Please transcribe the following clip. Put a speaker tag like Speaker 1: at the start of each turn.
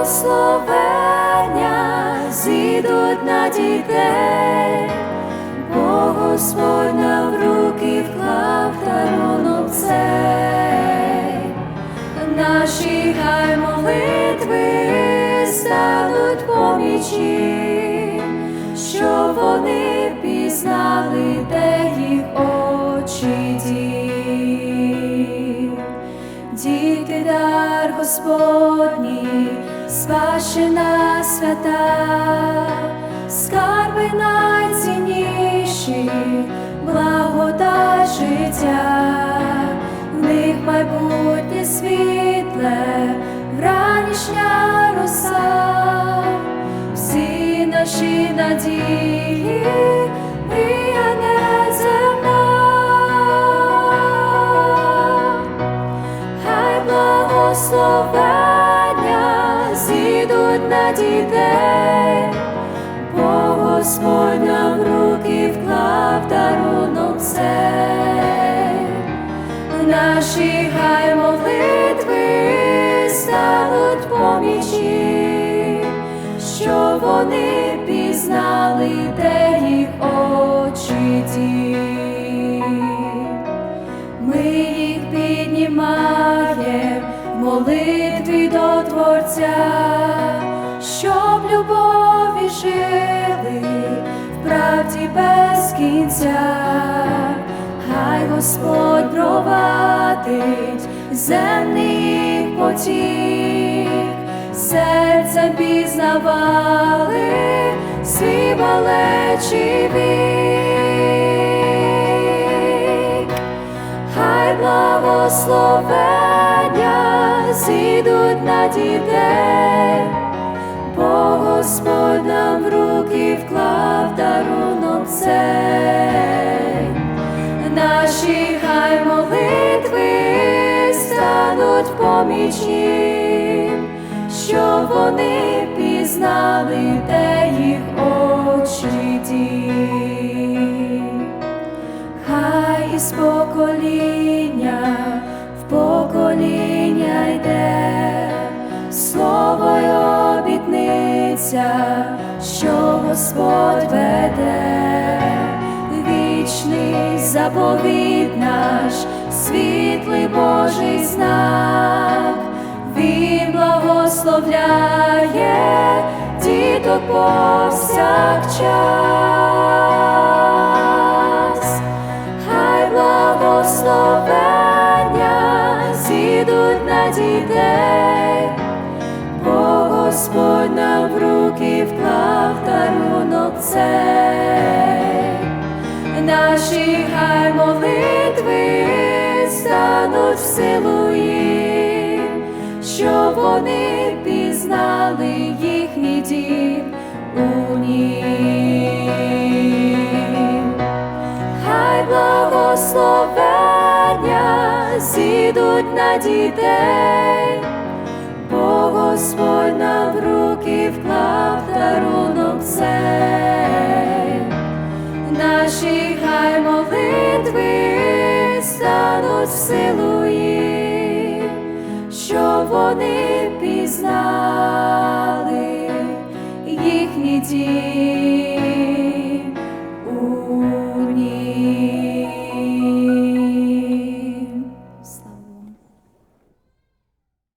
Speaker 1: благословення зійдуть на дітей, бо Господь нам в руки вклав дарунок цей. Наші хай молитви стануть помічі, що вони пізнали, де спадщина свята, скарби найцінніші, благодать життя, в них майбутнє світле, вранішня роса, всі наші надії, мрія неземна. Хай благословення зійдуть на дітей, бо Господь нам руки вклав дарунок цей. Наші хай молитви стануть помічі, що вони пізнали, де їх очі дім. Ми їх піднімаєм в молитві до Творця, щоб любові жили в правді без кінця, хай Господь провадить земний потік, серцем пізнавали свій малечий вік. Хай благословення зійдуть на дітей, бо Господь нам в руки вклав дарунок цей. Наші хай молитви стануть помічі, що вони пізнали, де їх очі дім. Хай із покоління в покоління йде слово й що Господь веде, вічний заповіт наш, світлий Божий знак, Він благословляє діток повсякчас. Хай благословення зійдуть на дітей, Господь цей. Наші хай молитви стануть в силу їм, щоб вони пізнали їхній дім у нім. Хай благословення зійдуть на дітей, бо Господь нам в руки вклав дарунок цей. наші хай молитви стануть в силу їх, щоб вони пізнали їхні дії.